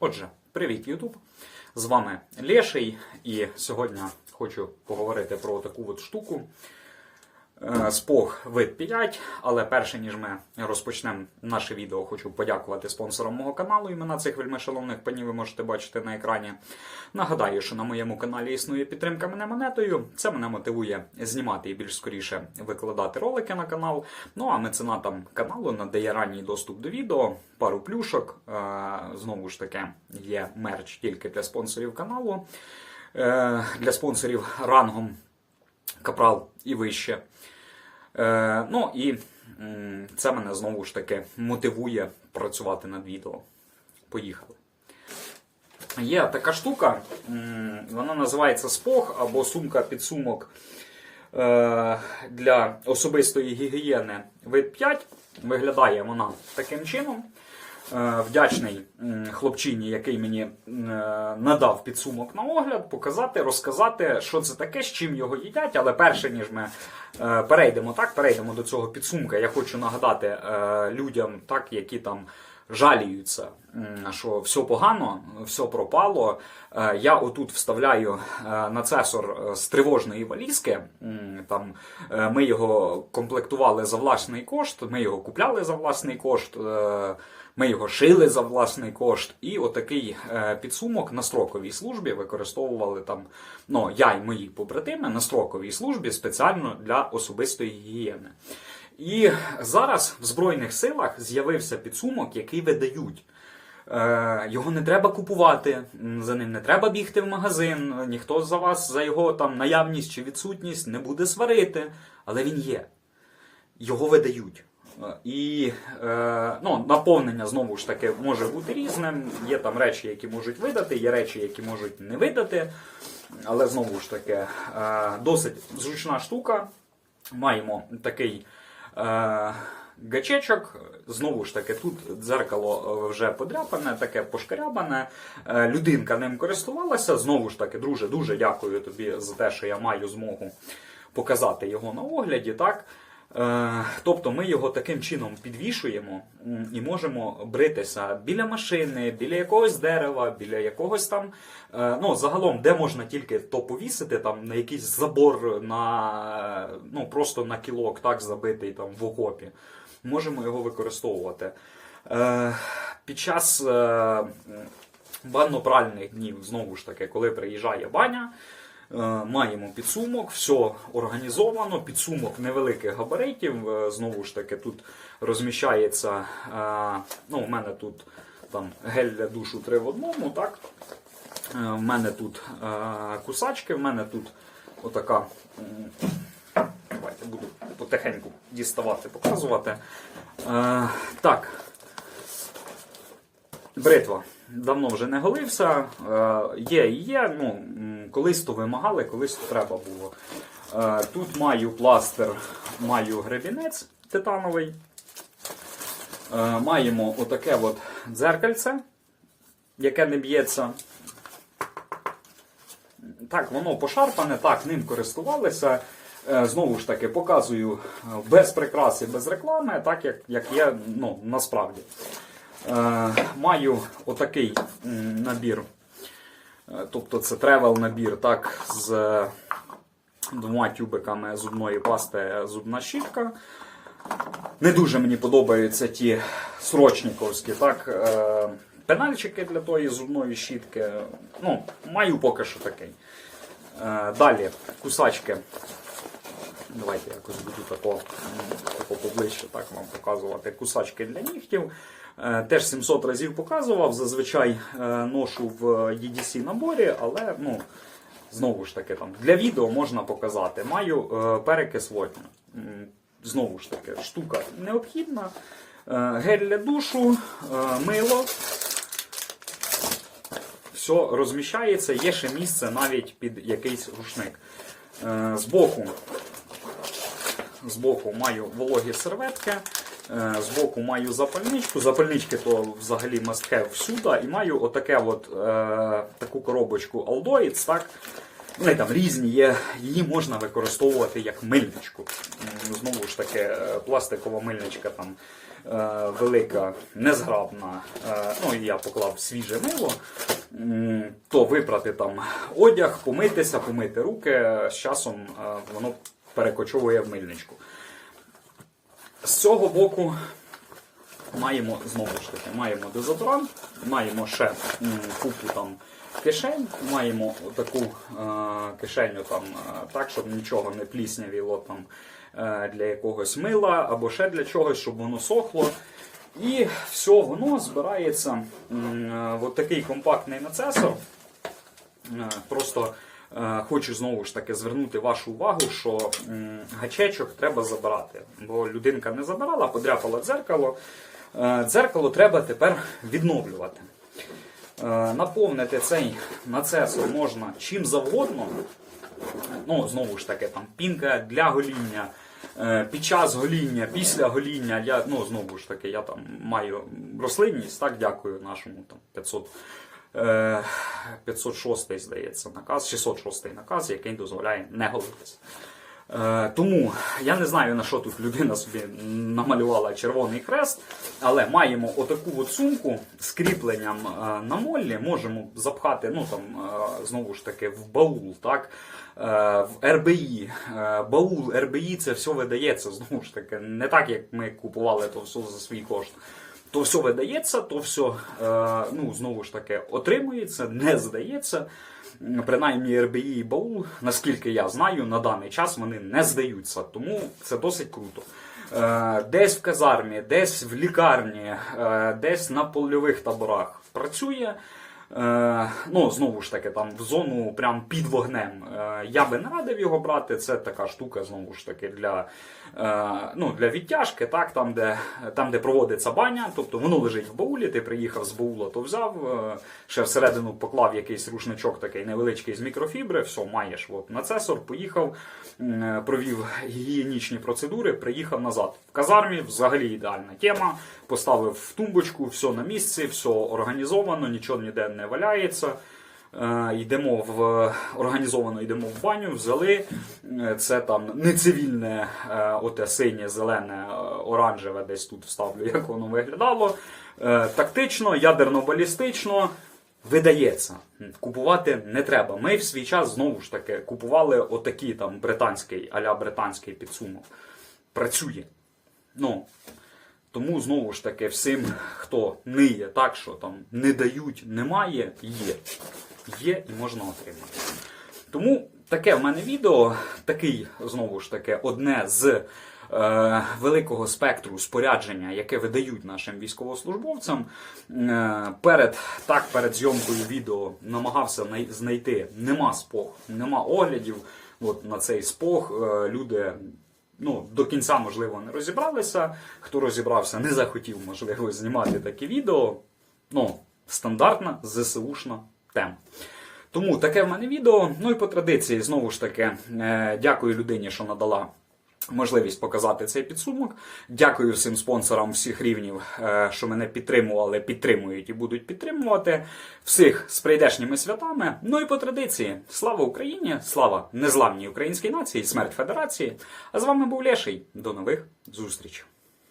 Отже, привіт, Ютуб! З вами Леший, і сьогодні хочу поговорити про таку от штуку. Е, Спог вид 5, але перше ніж ми розпочнемо наше відео, хочу подякувати спонсорам мого каналу. Імена цих вельми шановних панів ви можете бачити на екрані. Нагадаю, що на моєму каналі існує підтримка мене монетою. Це мене мотивує знімати і більш скоріше викладати ролики на канал. Ну а меценатам каналу надає ранній доступ до відео, пару плюшок. Е, Знову ж таки, є мерч тільки для спонсорів каналу. Е, Для спонсорів рангом капрал і вище. Е, ну і це мене знову ж таки мотивує працювати над відео. Поїхали. Є така штука, вона називається спог або сумка-підсумок е, для особистої гігієни вид 5. Виглядає вона таким чином. Е, Вдячний хлопчині, який мені е, надав підсумок на огляд, показати, розказати, що це таке, з чим його їдять. Але перше ніж ми е, перейдемо так, перейдемо до цього підсумка, я хочу нагадати людям, так, які там жаліються, що все погано, все пропало. Е, Я отут вставляю е, нацесор е, з тривожної валізки. Там ми його комплектували за власний кошт, ми його купляли за власний кошт. Ми його шили за власний кошт, і отакий підсумок на строковій службі використовували там. Ну, я і мої побратими на строковій службі спеціально для особистої гігієни. І зараз в Збройних силах з'явився підсумок, який видають. Е, Його не треба купувати, за ним не треба бігти в магазин, ніхто за вас за його там наявність чи відсутність не буде сварити, але він є. Його видають. Е, І е, ну, наповнення знову ж таки може бути різним. Є там речі, які можуть видати, є речі, які можуть не видати. Але знову ж таки, досить зручна штука. Маємо такий гачечок. Знову ж таки, тут дзеркало е, вже подряпане, таке пошкарябане. Е, людинка ним користувалася. Знову ж таки, друже, дуже дякую тобі за те, що я маю змогу показати його на огляді. Так? Е, Тобто ми його таким чином підвішуємо і можемо бритися біля машини, біля якогось дерева, біля якогось там. е, Ну, загалом, де можна тільки то повісити, там на якийсь забор, на ну просто на кілок, так забитий там в окопі. Можемо його використовувати. Е, Під час е, банно-пральних днів, знову ж таки, коли приїжджає баня. Е, Маємо підсумок, все організовано, підсумок невеликих габаритів. Е, Знову ж таки, тут розміщається. е, Ну, у мене тут там гель для душу 3 в одному. так? В мене тут кусачки, в мене тут отака. Давайте буду потихеньку діставати, показувати. Так, Бритва. Давно вже не голився. Є і є. Ну, колись то вимагали, колись то треба було. Е, тут маю пластир, маю гребінець титановий. Е, маємо отаке от дзеркальце, яке не б'ється. Так, воно пошарпане, так, ним користувалися. Е, Знову ж таки, показую без прикраси, без реклами, так як, як є ну, насправді. Маю отакий набір. Е, Тобто це тревел набір, так, з е, двома тюбиками зубної пасти е, зубна щітка. Не дуже мені подобаються ті срочніковські, так, пенальчики для тої зубної щітки. Ну, маю поки що такий. Далі кусачки. Давайте якось буду тако, тако поближче так вам показувати. Кусачки для нігтів. Е, Теж 700 разів показував. Зазвичай е, ношу в EDC наборі, але ну, знову ж таки там для відео можна показати. Маю е, перекис водню. Знову ж таки, штука необхідна. Е, Гель для душу, е, мило. Все розміщається, є ще місце навіть під якийсь рушник. Е, Збоку Збоку маю вологі серветки, е, збоку маю запальничку. Запальнички то взагалі must всюди. І маю отаке от, е, таку коробочку Aldoids, так? Вони там різні є, її можна використовувати як мильничку. Знову ж таки, е, пластикова мильничка там е, велика, незграбна. Е, ну я поклав свіже мило, то випрати там одяг, помитися, помити руки. З часом е, воно перекочовує в мильничку. З цього боку маємо знову ж таки, маємо дезодорант, маємо ще купу там кишень, маємо таку е, кишеню там е, так, щоб нічого не пліснявіло там е, для якогось мила або ще для чогось, щоб воно сохло. І все воно збирається е, в такий компактний нацесор. Е, Просто хочу знову ж таки звернути вашу увагу, що гачечок треба забирати. Бо людинка не забирала, подряпала дзеркало. Е, Дзеркало треба тепер відновлювати. Е, Наповнити цей нацесор можна чим завгодно. Ну, знову ж таки, там пінка для гоління. е, Під час гоління, після гоління, я ну знову ж таки, я там маю рослинність, так дякую нашому там 500, е, 506 здається наказ, 606 наказ, який дозволяє не голитися. Е, тому я не знаю на що тут людина собі намалювала червоний хрест, але маємо отаку от сумку з кріпленням е, на моллі, можемо запхати, ну там е, знову ж таки в баул, так е, в РБІ. Е, Баул РБІ це все видається знову ж таки, не так як ми купували то все за свій кошт. То все видається, то все ну, знову ж таки отримується, не здається. Принаймні РБІ і БАУ, наскільки я знаю, на даний час вони не здаються, тому це досить круто. Е, Десь в казармі, десь в лікарні, е, десь на польових таборах працює. Е, ну, знову ж таки, там в зону прям під вогнем. Е, я би не радив його брати. Це така штука, знову ж таки, для, е, ну, для відтяжки, так, там, де, там, де проводиться баня. Тобто воно лежить в баулі, ти приїхав з баула, то взяв, ще всередину поклав якийсь рушничок такий невеличкий з мікрофібри, все, маєш от, нацесор, поїхав, провів гігієнічні процедури, приїхав назад. В казармі взагалі ідеальна тема. Поставив в тумбочку, все на місці, все організовано, нічого ніде не валяється. Е, Йдемо в організовано йдемо в баню, взяли. Е, Це там не цивільне, е, оте синє, зелене, оранжеве, десь тут вставлю, як воно виглядало. Тактично, ядерно-балістично. Видається, купувати не треба. Ми в свій час знову ж таки купували отакий там британський, аля британський підсумок. Працює. Ну, тому знову ж таки всім, хто ниє так, що там не дають, немає, є. Є і можна отримати. Тому таке в мене відео, такий, знову ж таки, одне з е, великого спектру спорядження, яке видають нашим військовослужбовцям. Е, перед, так, перед зйомкою відео намагався най- знайти, нема спог, нема оглядів. От на цей спог е, люди ну, до кінця, можливо, не розібралися. Хто розібрався, не захотів, можливо, знімати таке відео. Ну, стандартна ЗСУшна тема. Тому таке в мене відео. Ну і по традиції, знову ж таки, е, дякую людині, що надала. Можливість показати цей підсумок. Дякую всім спонсорам всіх рівнів, е, що мене підтримували, підтримують і будуть підтримувати. Всіх з прийдешніми святами. Ну і по традиції, слава Україні! Слава незламній українській нації, смерть Федерації. А з вами був Леший. До нових зустрічей.